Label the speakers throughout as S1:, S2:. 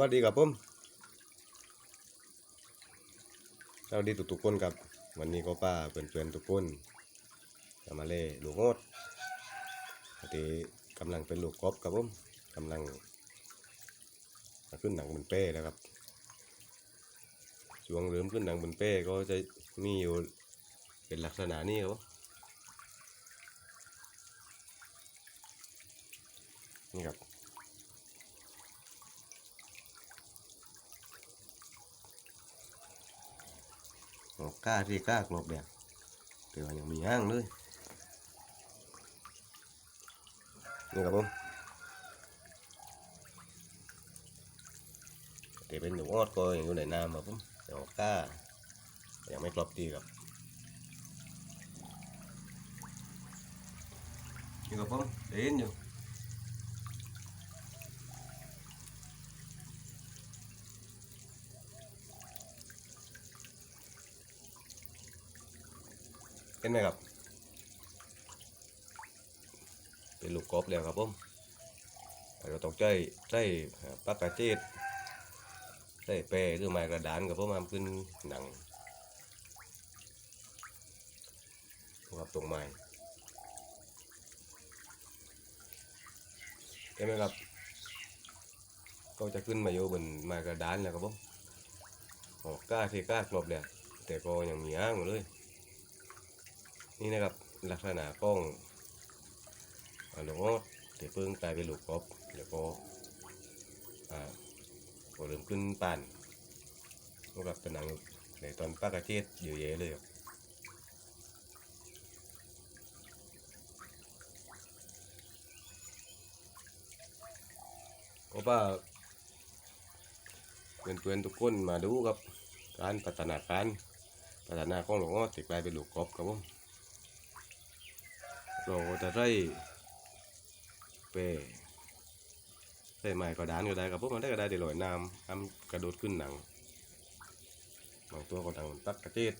S1: วัสดีครับผมสวัสดีทุกๆคนครับ วันนี้ก็ป้าเพื่อนๆทุกคนจะมาเล่ลูกงดที่กำลังเป็นลูกกบครับผมกำลังมาขึ้นหนังบนเป้แล้วครับช่วงเริ่มขึ้นหนังบนเป้ก็จะมีอยู่เป็นลักษณะนี้ครับนี่ครับ โอ้กล้าที่กล้ากรอบแบบแต่ว่ายังมีห้างเลยนี่ครับผมแต่เป็นหนูออดก็ยังอยู่ในน้ำครับผมแต่ว่ากล้ายังไม่กรอบดีครับนี่ครับผมเด่นอยู่ ห็นไหมครับ เป็นลูกกบแล้วครับผมเราต้องใจใจปากกาเจดใจเปรหรือไม้กระดานกับผมมาขึ้นหนังครับตรงไม้เห็นไหมครับก็จะขึ้นมาอยู่บนไม้กระดานแล้วครับผมออกกล้าเทกล้ากรอบแล้วแต่ก็ยังมีอ้างอยู่เลย นี่นะครับลักษณะกล้องอันนี้เดี๋ยวเพิ่งกลายเป็นลูกกบแล้วก็อ่าพอเริ่มขึ้นป่านก็กับตะหนังในตอนปากกระเทศเยอะแยะเลยครับก็ว่าเพื่อนๆทุกคนมาดูครับ การพัฒนาการพัฒนาของหลวงอ้อติกลายเป็นหลูกกบครับผม เราจะได้เปใส่ไม้กระดานก็ได้ครับพวกมันได้ก็ได้เดี๋ยวลอยน้ำทำกระโดดขึ้นหนังบางตัวก็ดังตักกระเจี๊ด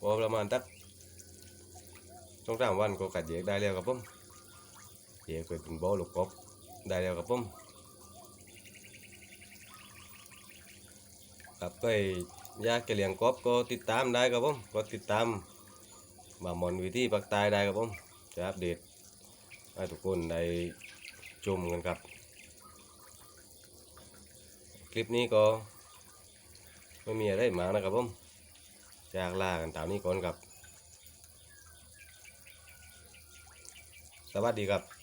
S1: พอประมาณตักสองสามวันก็กัดแยกได้แล้วครับผมแยกเป็นบ่อลูกกบได้แล้วครับผม ครับก็อยากจะเลี้ยงกบก็ติดตามได้ครับผมก็ติดตามมามอนวิธีปักตายได้ครับผมจะอัปเดตให้ทุกคนได้ชมกันครับ คลิปนี้ก็ไม่มีอะไรมากนะครับผมจากลากันตามนี้ก่อนครับ สวัสดีครับ